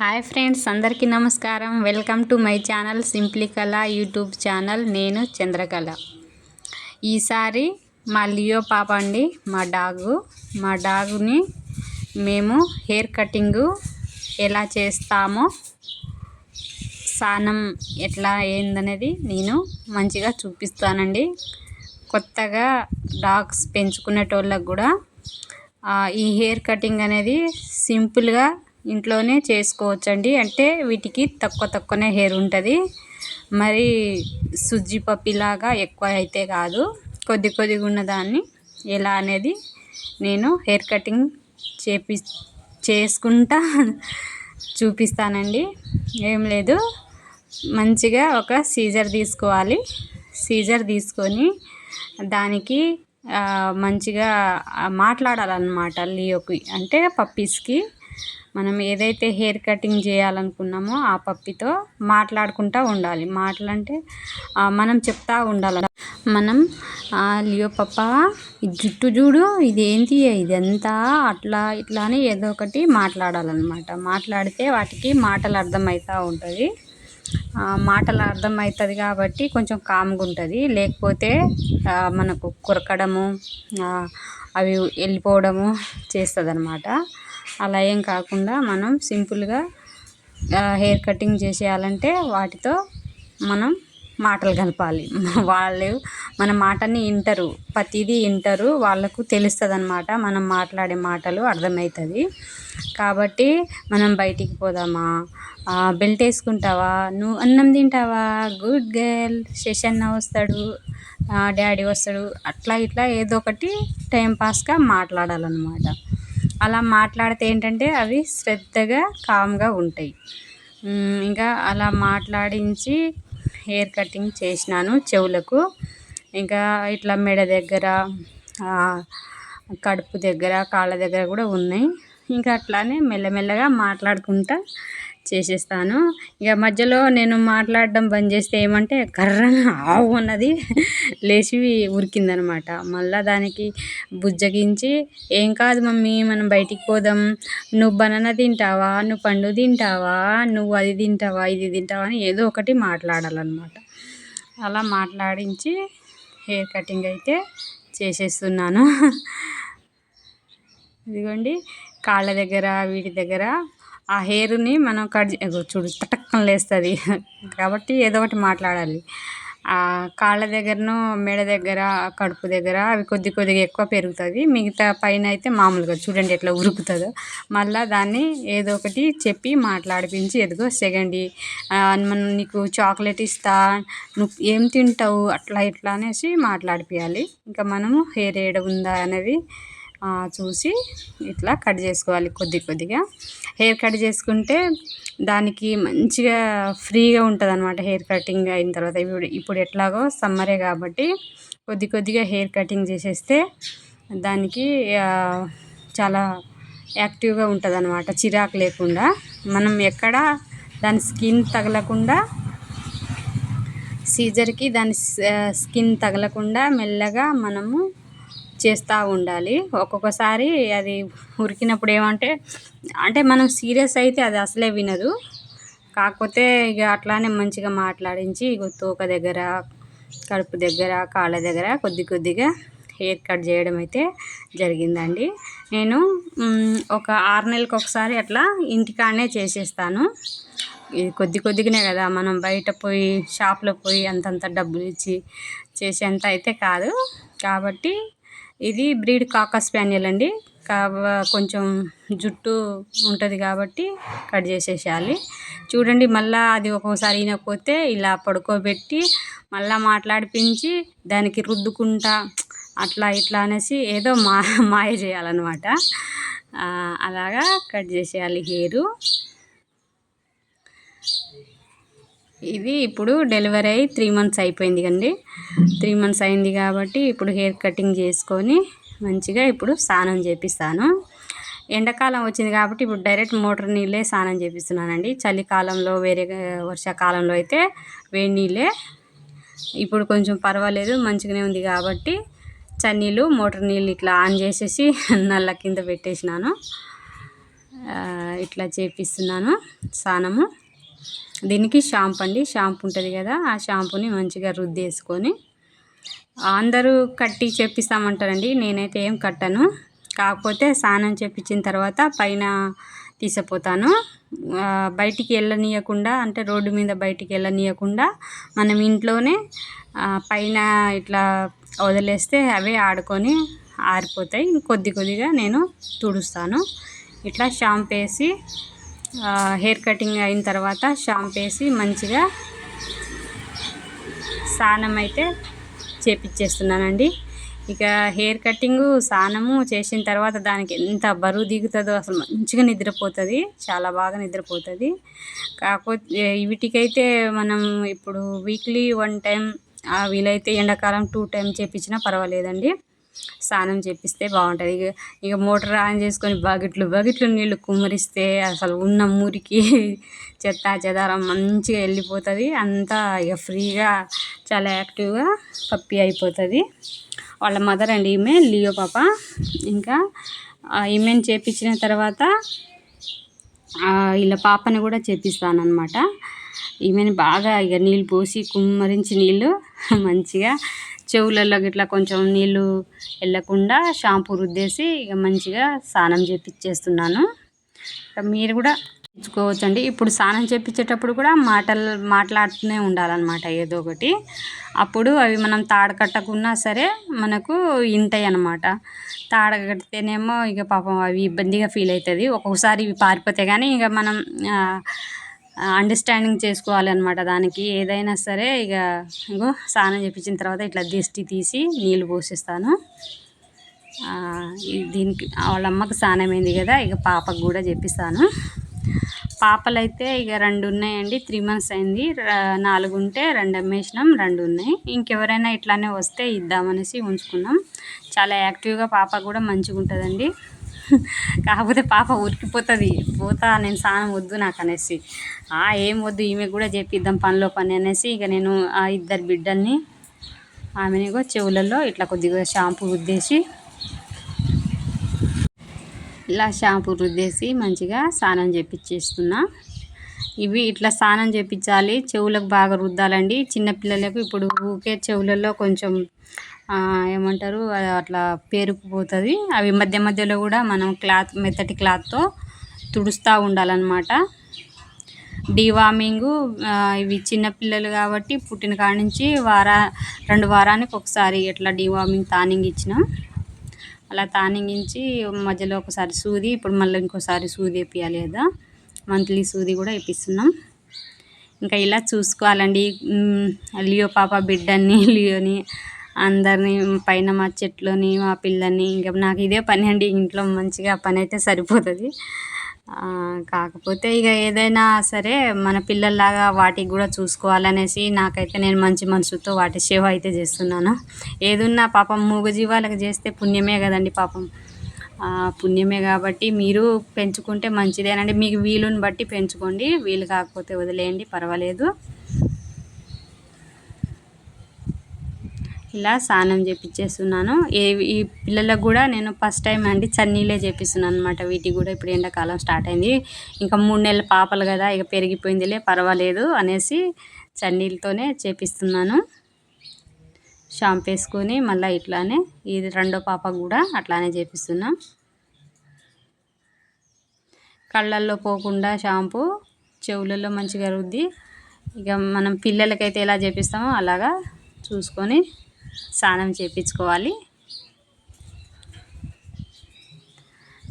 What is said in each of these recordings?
Hi friends అందరికీ నమస్కారం. Welcome to my channel simply Kala YouTube channel. నేను చంద్రకళ. ఈసారి మా లియో పాప అండి మా డాగు. మా డాగుని మేము హెయిర్ కటింగు ఎలా చేస్తామో స్నానం ఎట్లా అయిందనేది నేను మంచిగా చూపిస్తానండి. కొత్తగా డాగ్స్ పెంచుకునేటోళ్ళకు కూడా ఈ హెయిర్ కటింగ్ అనేది సింపుల్గా ఇంట్లోనే చేసుకోవచ్చండి. అంటే వీటికి తక్కువ తక్కువనే హెయిర్ ఉంటుంది. మరి సుజ్జి పప్పిలాగా ఎక్కువ అయితే కాదు. కొద్ది కొద్దిగా ఉన్నదాన్ని ఎలా అనేది నేను హెయిర్ కటింగ్ చేపి చేసుకుంటా చూపిస్తానండి. ఏం లేదు. మంచిగా ఒక సీజర్ తీసుకోవాలి. సీజర్ తీసుకొని దానికి మంచిగా మాట్లాడాలన్నమాట లియోకి. అంటే పప్పీస్కి. మనం ఏదైతే హెయిర్ కటింగ్ చేయాలనుకున్నామో ఆ పప్పితో మాట్లాడుకుంటూ ఉండాలి. మాటలంటే మనం చెప్తా ఉండాలి. మనం లియో పప్ప జుట్టు చూడు ఇది ఏంటి ఇది ఇదంతా అట్లా ఇట్లా అని ఏదో ఒకటి మాట్లాడాలన్నమాట. మాట్లాడితే వాటికి మాటలు అర్థమవుతూ ఉంటుంది. మాటలు అర్థమవుతుంది కాబట్టి కొంచెం కామ్గా ఉంటుంది. లేకపోతే మనకు కొరకడము అవి వెళ్ళిపోవడము చేస్తుంది అనమాట అలా ఏం కాకుండా మనం సింపుల్గా హెయిర్ కటింగ్ చేసేయాలంటే వాటితో మనం మాటలు కలపాలి. వాళ్ళు మన మాటని వింటారు ప్రతిదీ వింటారు వాళ్ళకు తెలుస్తుంది అనమాట మనం మాట్లాడే మాటలు అర్థమవుతుంది కాబట్టి మనం బయటికి పోదామా? బెల్ట్ వేసుకుంటావా? నువ్వు అన్నం తింటావా? గుడ్ గర్ల్ శశన్న వస్తాడు డాడీ వస్తాడు. అట్లా ఇట్లా ఏదో ఒకటి టైంపాస్గా మాట్లాడాలన్నమాట. అలా మాట్లాడితే ఏంటంటే అవి శ్రద్ధగా కామ్గా ఉంటాయి. ఇంకా అలా మాట్లాడించి హెయిర్ కటింగ్ చేసినాను చెవులకు. ఇంకా ఇట్లా మెడ దగ్గర కడుపు దగ్గర కాళ్ళ దగ్గర కూడా ఉన్నాయి. ఇంకా అట్లానే మెల్లమెల్లగా మాట్లాడుకుంటా చేసేస్తాను. ఇక మధ్యలో నేను మాట్లాడడం బంద్ చేస్తే ఏమంటే కర్రన ఆవు అన్నది లేచి ఉరికిందనమాట. మళ్ళీ దానికి బుజ్జగించి ఏం కాదు మమ్మీ మనం బయటికి పోదాం. నువ్వు బనానా తింటావా? నువ్వు పండు తింటావా? నువ్వు అది తింటావా? ఇది తింటావా? అని ఏదో ఒకటి మాట్లాడాలన్నమాట అలా మాట్లాడించి హెయిర్ కటింగ్ అయితే చేసేస్తున్నాను. ఇదిగోండి కాళ్ళ దగ్గర వీటి దగ్గర ఆ హెయిర్ని మనం కట్ చూడు తటక్కన లేస్తుంది. కాబట్టి ఏదో ఒకటి మాట్లాడాలి. కాళ్ళ దగ్గరను మెడ దగ్గర కడుపు దగ్గర అవి కొద్ది కొద్దిగా ఎక్కువ పెరుగుతుంది. మిగతా పైన అయితే మామూలుగా చూడండి ఎట్లా ఉరుకుతుందో. మళ్ళీ దాన్ని ఏదో ఒకటి చెప్పి మాట్లాడిపించి ఎదుగో సెకండ్ మనం నీకు చాక్లెట్ ఇస్తా నువ్వు ఏం తింటావు అట్లా ఇట్లా అనేసి మాట్లాడిపించాలి ఇంకా మనము హెయిర్ ఏడ ఉందా అనేది చూసి ఇట్లా కట్ చేసుకోవాలి కొద్ది కొద్దిగా. హెయిర్ కట్ చేసుకుంటే దానికి మంచిగా ఫ్రీగా ఉంటుంది అనమాట హెయిర్ కటింగ్ అయిన తర్వాత. ఇప్పుడు ఇప్పుడు ఎట్లాగో సమ్మరే కాబట్టి కొద్ది కొద్దిగా హెయిర్ కటింగ్ చేసేస్తే దానికి చాలా యాక్టివ్గా ఉంటుంది అనమాట చిరాకు లేకుండా. మనం ఎక్కడ దాని స్కిన్ తగలకుండా సీజర్కి దాని స్కిన్ తగలకుండా మెల్లగా మనము చేస్తూ ఉండాలి. ఒక్కొక్కసారి అది ఉరికినప్పుడు ఏమంటే అంటే మనం సీరియస్ అయితే అది అసలే వినదు. కాకపోతే ఇక అట్లానే మంచిగా మాట్లాడించి ఇక తోక దగ్గర కడుపు దగ్గర కాళ్ళ దగ్గర కొద్ది కొద్దిగా హెయిర్ కట్ చేయడం అయితే జరిగిందండి. నేను ఒక ఆరు నెలలకు ఒకసారి అట్లా ఇంటికాడనే చేసేస్తాను. ఇది కొద్ది కొద్దిగానే కదా మనం బయట పోయి షాప్లో పోయి అంతంత డబ్బులు ఇచ్చి చేసేంత అయితే కాదు. కాబట్టి ఇది బ్రీడ్ కాకా స్పానియల్ అండి. కొంచెం జుట్టు ఉంటుంది కాబట్టి కట్ చేసేసేయాలి. చూడండి మళ్ళీ అది ఒక్కోసారి ఈనకపోతే ఇలా పడుకోబెట్టి మళ్ళీ మాట్లాడిపించి దానికి రుద్దుకుంటా అట్లా ఇట్లా అనేసి ఏదో మా మాయ చేయాలన్నమాట. అలాగా కట్ చేసేయాలి హెయిరు ఇది ఇప్పుడు డెలివరీ అయ్యి త్రీ మంత్స్ అయిపోయింది కండి. త్రీ మంత్స్ అయింది కాబట్టి ఇప్పుడు హెయిర్ కటింగ్ చేసుకొని మంచిగా ఇప్పుడు స్నానం చేపిస్తాను. ఎండాకాలం వచ్చింది కాబట్టి ఇప్పుడు డైరెక్ట్ మోటార్ నీళ్ళే స్నానం చేపిస్తున్నానండి. చలికాలంలో వేరే వర్షాకాలంలో అయితే వేడి నీళ్ళే. ఇప్పుడు కొంచెం పర్వాలేదు మంచిగానే ఉంది కాబట్టి చన్నీళ్ళు మోటార్ నీళ్ళు ఇట్లా ఆన్ చేసేసి నల్ల కింద పెట్టేసినాను. ఇట్లా చేపిస్తున్నాను స్నానము. దీనికి షాంపూ అండి. షాంపూ ఉంటుంది కదా ఆ షాంపూని మంచిగా రుద్దేసుకొని అందరూ కట్టి చేపిస్తామంటారండి. నేనైతే ఏం కట్టను. కాకపోతే స్నానం చేపించిన తర్వాత పైన తీసిపోతాను. బయటికి వెళ్ళనీయకుండా అంటే రోడ్డు మీద బయటికి వెళ్ళనీయకుండా మనం ఇంట్లోనే పైన ఇట్లా వదిలేస్తే అవే ఆడుకొని ఆరిపోతాయి. కొద్ది కొద్దిగా నేను తుడుస్తాను. ఇట్లా షాంపూ వేసి హెయిర్ కటింగ్ అయిన తర్వాత షాంపూ వేసి మంచిగా స్నానం అయితే చేపించేస్తున్నానండి ఇక హెయిర్ కటింగ్ స్నానము చేసిన తర్వాత దానికి ఎంత బరువు దిగుతుందో అసలు మంచిగా నిద్రపోతుంది చాలా బాగా నిద్రపోతుంది. కాకపోతే వీటికైతే మనం ఇప్పుడు వీక్లీ వన్ టైం వీలైతే ఎండాకాలం టూ టైం చేపించినా పర్వాలేదండి. స్నానం చేపిస్తే బాగుంటుంది. ఇక ఇక మోటార్ ఆన్ చేసుకొని బకెట్లు బకెట్లు నీళ్ళు కుమ్మరిస్తే అసలు ఉన్న మురికి చెత్త చెదారం మంచిగా వెళ్ళిపోతుంది. అంతా ఇక ఫ్రీగా చాలా యాక్టివ్గా పప్పి అయిపోతుంది. వాళ్ళ మదర్ అండి ఈమె లియో పాప. ఇంకా ఈమెను చేపించిన తర్వాత వీళ్ళ పాపని కూడా చేపిస్తాను అనమాట ఈమెను బాగా ఇక నీళ్ళు పోసి కుమ్మరించి నీళ్ళు మంచిగా చెవులలో ఇట్లా కొంచెం నీళ్ళు వెళ్ళకుండా షాంపూ రుద్దేసి ఇక మంచిగా స్నానం చేపించేస్తున్నాను మీరు కూడా తెచ్చుకోవచ్చండి ఇప్పుడు స్నానం చేపించేటప్పుడు కూడా మాటలు మాట్లాడుతూనే ఉండాలన్నమాట ఏదో ఒకటి. అప్పుడు అవి మనం తాడు కట్టకున్నా సరే మనకు ఇంటాయి అన్నమాట తాడు కడితేనేమో ఇక పాపం అవి ఇబ్బందిగా ఫీల్ అవుతుంది ఒక్కొక్కసారి ఇవి పారిపోతాయి కానీ ఇక మనం అండర్స్టాండింగ్ చేసుకోవాలన్నమాట దానికి. ఏదైనా సరే ఇక ఇంకో స్నానం చేపించిన తర్వాత ఇట్లా దిష్టి తీసి నీళ్ళు పోసేస్తాను. దీనికి వాళ్ళ అమ్మకి స్నానం అయింది కదా ఇక పాపకు కూడా చెప్పిస్తాను. పాపలైతే ఇక రెండు ఉన్నాయండి త్రీ మంత్స్ అయింది. నాలుగు ఉంటే రెండు అమ్మేసినాం రెండు ఉన్నాయి. ఇంకెవరైనా ఇట్లానే వస్తే ఇద్దామనేసి ఉంచుకున్నాం. చాలా యాక్టివ్గా పాప కూడా మంచిగా ఉంటుందండి కాకపోతే పాప ఉరికిపోతుంది. పోతా నేను స్నానం వద్దు నాకు అనేసి. "ఆ, ఏం వద్దు ఈమె కూడా చేపిద్దాం పనిలో పని అనేసి ఇక నేను ఆ ఇద్దరు బిడ్డల్ని ఆమెని చెవులలో ఇట్లా కొద్దిగా షాంపూ రుద్దేసి ఇలా షాంపూ రుద్దేసి మంచిగా స్నానం చేపించేస్తున్నా ఇవి ఇట్లా స్నానం చేపించాలి చెవులకు బాగా రుద్దాలండి. చిన్నపిల్లలకు ఇప్పుడు ఊకే చెవులలో కొంచెం ఏమంటారు అది అట్లా పేరుకుపోతుంది అవి మధ్య మధ్యలో కూడా మనం క్లాత్ మెత్తటి క్లాత్తో తుడుస్తూ ఉండాలన్నమాట. డివార్మింగ్ ఇవి చిన్నపిల్లలు కాబట్టి పుట్టిన కాడ నుంచి వారా రెండు వారానికి ఒకసారి ఇట్లా డీవార్మింగ్ తానింగ్ ఇచ్చినాం. అలా తానింగించి మధ్యలో ఒకసారి సూది ఇప్పుడు మళ్ళీ ఇంకోసారి సూది వేపియాలి కదా. మంత్లీ సూది కూడా వేపిస్తున్నాం. ఇంకా ఇలా చూసుకోవాలండి. లియో పాప బిడ్డని లియోని అందరినీ పైన మా చెట్లని మా పిల్లని ఇంకా నాకు ఇదే పని అండి. ఇంట్లో మంచిగా పని అయితే సరిపోతుంది కాకపోతే ఇక ఏదైనా సరే మన పిల్లల్లాగా వాటికి కూడా చూసుకోవాలనేసి నాకైతే నేను మంచి మనసుతో వాటి సేవ అయితే చేస్తున్నాను. ఏదున్నా పాపం మూగజీవాలకు చేస్తే పుణ్యమే కదండి పాపం. పుణ్యమే కాబట్టి మీరు పెంచుకుంటే మంచిదేనండి. మీకు వీలుని బట్టి పెంచుకోండి. వీలు కాకపోతే వదిలేయండి. పర్వాలేదు. ఇలా స్నానం చేపించేస్తున్నాను ఏ ఈ పిల్లలకు కూడా నేను ఫస్ట్ టైం అండి చన్నీలే చేపిస్తున్నాను అనమాట వీటికి కూడా ఇప్పుడు ఎండాకాలం స్టార్ట్ అయింది. ఇంకా మూడు నెలల పాపలు కదా ఇక పెరిగిపోయిందిలే పర్వాలేదు అనేసి చన్నీలతోనే చేపిస్తున్నాను. షాంపు వేసుకొని మళ్ళీ ఇట్లానే ఇది రెండో పాప కూడా అట్లానే చేపిస్తున్నాం. కళ్ళల్లో పోకుండా షాంపూ చెవులలో మంచిగా రుద్ది ఇక మనం పిల్లలకైతే ఎలా చేపిస్తామో అలాగా చూసుకొని స్నానం చేయించుకోవాలి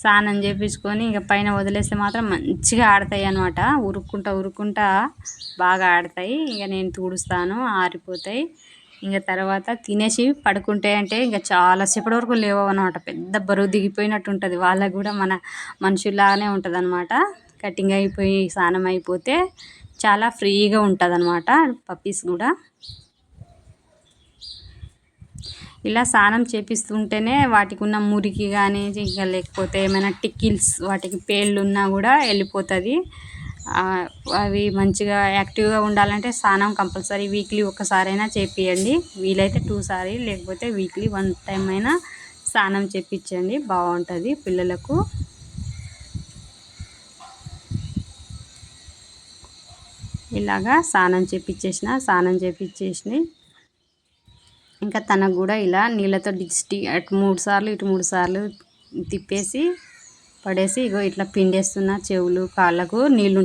స్నానం చేయించుకొని ఇక పైన వదిలేస్తే మాత్రం మంచిగా ఆడతాయి అనమాట ఉరుక్కుంటా ఉరుక్కుంటా బాగా ఆడతాయి. ఇక నేను తుడుస్తాను ఆరిపోతాయి. ఇంకా తర్వాత తినేసి పడుకుంటే అంటే ఇంకా చాలాసేపటి వరకు లేవవు అనమాట పెద్ద బరువు దిగిపోయినట్టు ఉంటుంది. వాళ్ళకు కూడా మన మనుషుల్లాగానే ఉంటుంది అనమాట కటింగ్ అయిపోయి స్నానం అయిపోతే చాలా ఫ్రీగా ఉంటుంది అనమాట పప్పీస్ కూడా. ఇలా స్నానం చేపిస్తుంటేనే వాటికి ఉన్న మురికి కానీ ఇంకా లేకపోతే ఏమైనా టిక్కిల్స్ వాటికి పేళ్ళు ఉన్నా కూడా వెళ్ళిపోతుంది. అవి మంచిగా యాక్టివ్గా ఉండాలంటే స్నానం కంపల్సరీ వీక్లీ ఒక్కసారైనా చేపియండి. వీలైతే టూ సారి లేకపోతే వీక్లీ వన్ టైం అయినా స్నానం చేపించండి బాగుంటుంది పిల్లలకు. ఇలాగా స్నానం చేపించేసిన స్నానం చేపించేసి ఇంకా తనకు కూడా ఇలా నీళ్ళతో డిస్టి అటు మూడు సార్లు ఇటు మూడు సార్లు తిప్పేసి పడేసి ఇగో ఇట్లా పిండేస్తున్న చెవులు కాళ్ళకు నీళ్ళు